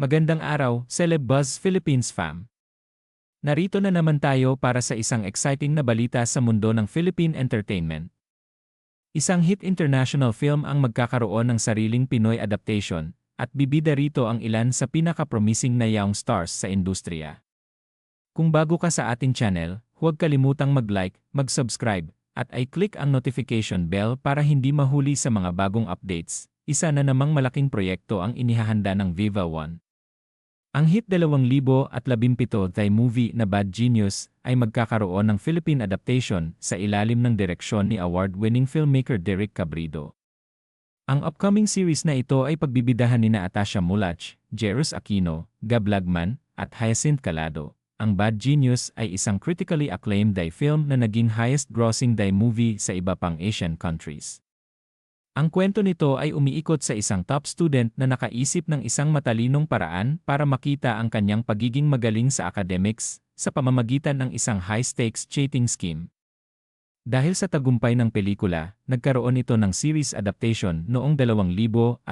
Magandang araw, Celeb Buzz Philippines fam. Narito na naman tayo para sa isang exciting na balita sa mundo ng Philippine entertainment. Isang hit international film ang magkakaroon ng sariling Pinoy adaptation, at bibida rito ang ilan sa pinaka-promising na young stars sa industriya. Kung bago ka sa ating channel, huwag kalimutang mag-like, mag-subscribe, at i-click ang notification bell para hindi mahuli sa mga bagong updates. Isa na namang malaking proyekto ang inihahanda ng Viva One. Ang hit 2017 Thai movie na Bad Genius ay magkakaroon ng Philippine adaptation sa ilalim ng direksyon ni award-winning filmmaker Derek Cabrido. Ang upcoming series na ito ay pagbibidahan ni na Atasha Mulach, Jerus Aquino, Gab Lagman, at Hyacinth Calado. Ang Bad Genius ay isang critically acclaimed Thai film na naging highest-grossing Thai movie sa iba pang Asian countries. Ang kwento nito ay umiikot sa isang top student na nakaisip ng isang matalinong paraan para makita ang kanyang pagiging magaling sa academics sa pamamagitan ng isang high-stakes cheating scheme. Dahil sa tagumpay ng pelikula, nagkaroon ito ng series adaptation noong 2020,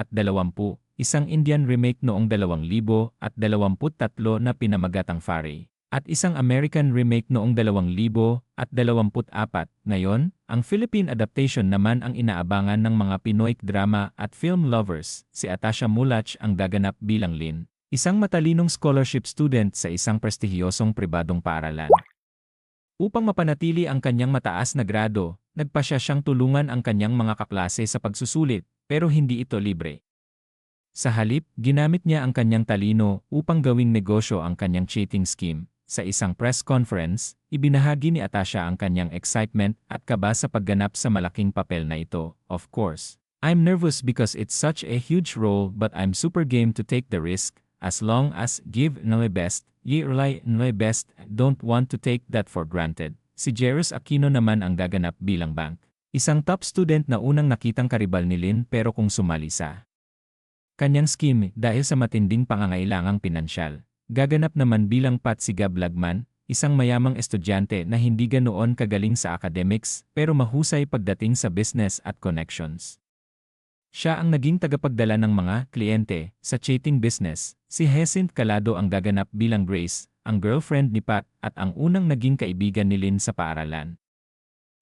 isang Indian remake noong 2023 na pinamagatang Faray at isang American remake noong 2024. Ngayon, ang Philippine adaptation naman ang inaabangan ng mga Pinoy drama at film lovers. Si Atasha Mulach ang gaganap bilang Lin, isang matalinong scholarship student sa isang prestihiyosong pribadong paaralan. Upang mapanatili ang kanyang mataas na grado, nagpasya siyang tulungan ang kanyang mga kaklase sa pagsusulit, pero hindi ito libre. Sa halip, ginamit niya ang kanyang talino upang gawing negosyo ang kanyang cheating scheme, sa isang press conference, ibinahagi ni Atasha ang kanyang excitement at kaba sa pagganap sa malaking papel na ito. Of course, I'm nervous because it's such a huge role but I'm super game to take the risk, as long as give no best, ye rely no best, don't want to take that for granted. Si Jerus Aquino naman ang gaganap bilang bank. Isang top student na unang nakitang karibal ni Lin pero kung sumali sa kanyang scheme dahil sa matinding pangangailangang pinansyal. Gaganap naman bilang Pat si Gab Lagman, isang mayamang estudyante na hindi ganoon kagaling sa academics pero mahusay pagdating sa business at connections. Siya ang naging tagapagdala ng mga kliyente sa cheating business. Si Hyacinth Calado ang gaganap bilang Grace, ang girlfriend ni Pat at ang unang naging kaibigan ni Lynn sa paaralan.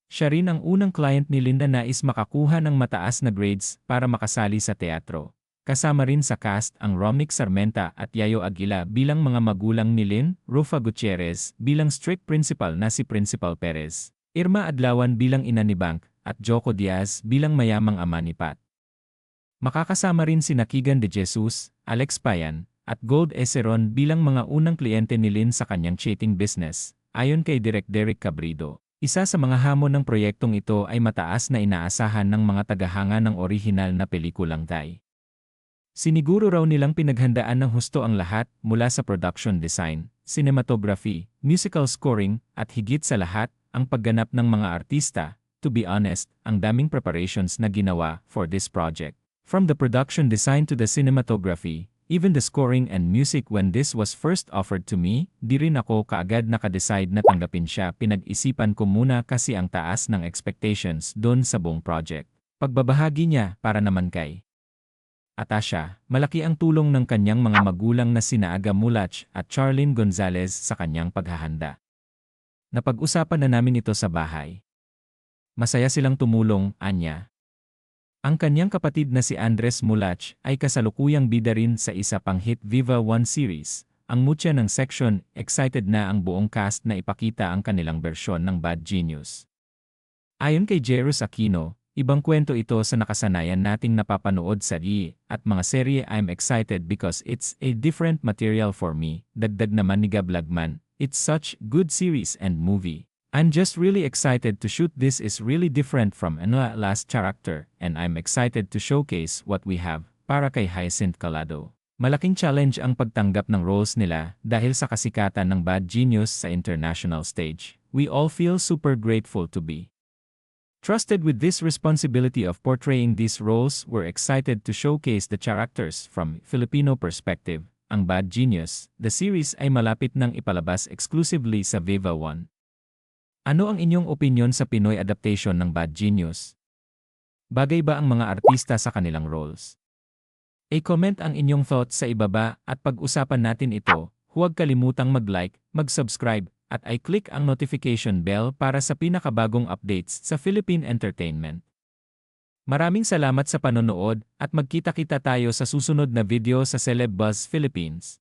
Siya rin ang unang client ni Lynn na nais makakuha ng mataas na grades para makasali sa teatro. Kasama rin sa cast ang Romnick Sarmenta at Yayo Aguila bilang mga magulang ni Lynn, Rufa Gutierrez bilang strict principal na si Principal Perez, Irma Adlawan bilang ina ni Bank, at Joko Diaz bilang mayamang ama ni Pat. Makakasama rin si Nakigan de Jesus, Alex Payan, at Gold Eseron bilang mga unang kliyente ni Lynn sa kanyang cheating business, ayon kay Direk Derek Cabrido. Isa sa mga hamon ng proyektong ito ay mataas na inaasahan ng mga tagahanga ng orihinal na pelikulang Thai. Siniguro raw nilang pinaghandaan ng husto ang lahat mula sa production design, cinematography, musical scoring, at higit sa lahat, ang pagganap ng mga artista. To be honest, ang daming preparations na ginawa for this project. From the production design to the cinematography, even the scoring and music when this was first offered to me, di rin ako kaagad nakadecide na tanggapin siya pinag-isipan ko muna kasi ang taas ng expectations doon sa buong project. Pagbabahagi niya para naman kay Atasha, malaki ang tulong ng kanyang mga magulang na sina Aga Mulach at Charlene Gonzalez sa kanyang paghahanda. Napag-usapan na namin ito sa bahay. Masaya silang tumulong, anya. Ang kanyang kapatid na si Andres Mulach ay kasalukuyang bida rin sa isa pang hit Viva One series. Ang mutya ng section, excited na ang buong cast na ipakita ang kanilang bersyon ng Bad Genius. Ayon kay Jerus Aquino, Ibang kwento ito sa nakasanayan nating napapanood sa RE at mga serye I'm excited because it's a different material for me. Dagdag naman ni Gablagman, it's such good series and movie. I'm just really excited to shoot this is really different from ano last character and I'm excited to showcase what we have para kay Hyacinth Calado. Malaking challenge ang pagtanggap ng roles nila dahil sa kasikatan ng Bad Genius sa international stage. We all feel super grateful to be Trusted with this responsibility of portraying these roles, we're excited to showcase the characters from Filipino perspective. Ang Bad Genius, the series ay malapit nang ipalabas exclusively sa Viva One. Ano ang inyong opinion sa Pinoy adaptation ng Bad Genius? Bagay ba ang mga artista sa kanilang roles? I-comment ang inyong thoughts sa ibaba at pag-usapan natin ito. Huwag kalimutang mag-like, mag-subscribe, at i-click ang notification bell para sa pinakabagong updates sa Philippine Entertainment. Maraming salamat sa panonood at magkita-kita tayo sa susunod na video sa Celeb Buzz Philippines.